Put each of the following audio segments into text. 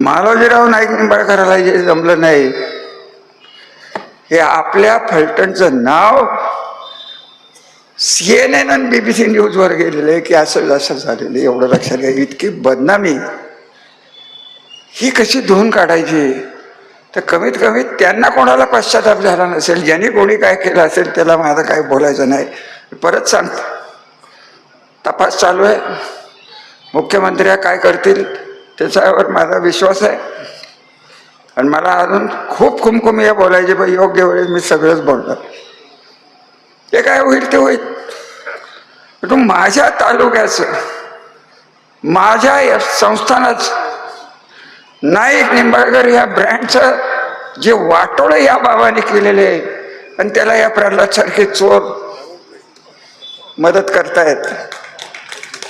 मालोजीराव नाईक निंबाळकराला जे जमलं नाही हे आपल्या फलटणचं नाव सी एन एन आणि बीबीसी न्यूजवर गेलेलं आहे की असं असं झालेलं आहे. एवढं लक्षात घ्या इतकी बदनामी. ही कशी धुवून काढायची? तर कमीत कमी त्यांना कोणाला पश्चाताप झाला नसेल ज्यांनी कोणी काय केलं असेल त्याला माझं काय बोलायचं नाही. परत सांगतो. तपास चालू आहे. मुख्यमंत्र्या काय करतील? त्याच्यावर माझा विश्वास आहे. आणि मला अजून खूप खुमखुमी बोलायचे पण योग्य वेळेस मी सगळंच बोलणार. ते काय होईल ते होईल. तू माझ्या तालुक्याचं माझ्या या संस्थानाचं नाईक निंबाळकर या ब्रँडचं जे वाटोळं या बाबाने केलेले आहे आणि त्याला या प्रल्हादसारखे चोर मदत करतायत.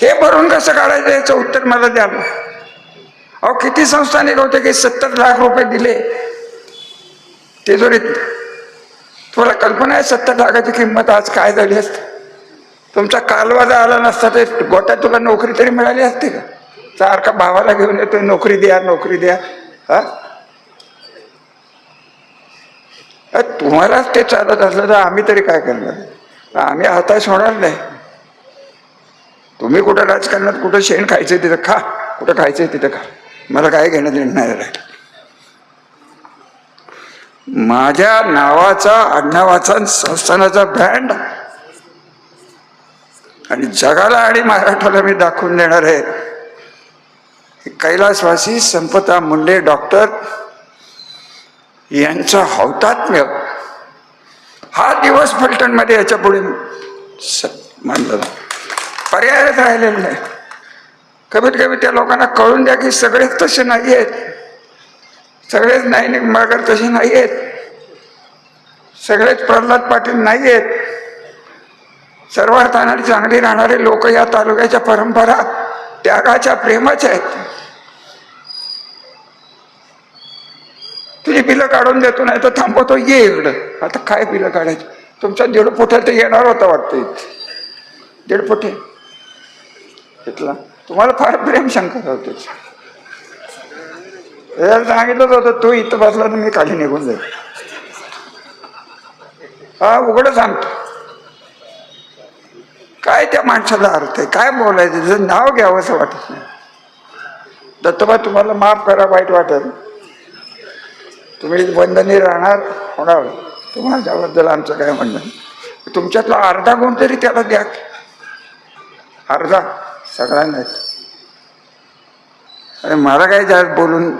हे भरून कसं काढायचं याचं उत्तर मला द्या ना. अहो किती संस्था होते की सत्तर लाख रुपये दिले? तिजोरीत तुम्हाला कल्पना आहे सत्तर लाखाची किंमत आज काय झाली असते? तुमचा कालवाजा आला नसता ते गोट्यात तुला नोकरी तरी मिळाली असते का? सारखा भावाला घेऊन येतोय नोकरी द्या नोकरी द्या हा? तुम्हालाच ते चालत असलं तर आम्ही तरी काय करणार? आम्ही हताश होणार नाही. तुम्ही कुठं राजकारणात कुठं शेण खायचं तिथं खा कुठं खायचं तिथं खा. मला काय घेणं देणं नाही राहिलं माझ्या नावाचा आडनावाचा संस्थानाचा ब्रँड आणि जगाला आणि महाराष्ट्राला मी दाखवून देणार आहे. कैलासवासी संपता मुंडे डॉक्टर यांचं हौतात्म्य. हा दिवस फलटणमध्ये याच्यापुढे स- मानला पर्यायच राहिलेला नाही. कमीत कमी त्या लोकांना कळून द्या की सगळेच तसे नाही आहेत. सगळेच नाही निंबाळकर तसे नाही आहेत. सगळेच प्रल्हाद पाटील नाही आहेत. सर्वार्थाने चांगली राहणारे लोक या तालुक्याच्या परंपरा त्यागाच्या प्रेमाच्या आहेत. तुझी बिलं काढून देतो नाही तर थांबवतो ये इकडं. आता काय बिलं काढायची? तुमच्या दीड फुटे तर येणार होता वाटतं दीड फुटे इथला तुम्हाला फार प्रेम शंकर होते. याला सांगितलं होतं तू इथं बसला तर मी खाली निघून जाईल हा उघड सांगतो काय त्या माणसाला अर्थ आहे? काय बोलायचं? त्याचं नाव घ्यावं असं वाटत नाही. दत्तबा तुम्हाला माफ करा वाईट वाटेल. तुम्ही बंधनी राहणार होणार. तुम्हाला त्याबद्दल आमचं काय म्हणणं नाही. तुमच्यातला अर्धा गुण तरी त्याला द्या. अर्धा. सगळ्यांना आणि मला काय जास्त बोलून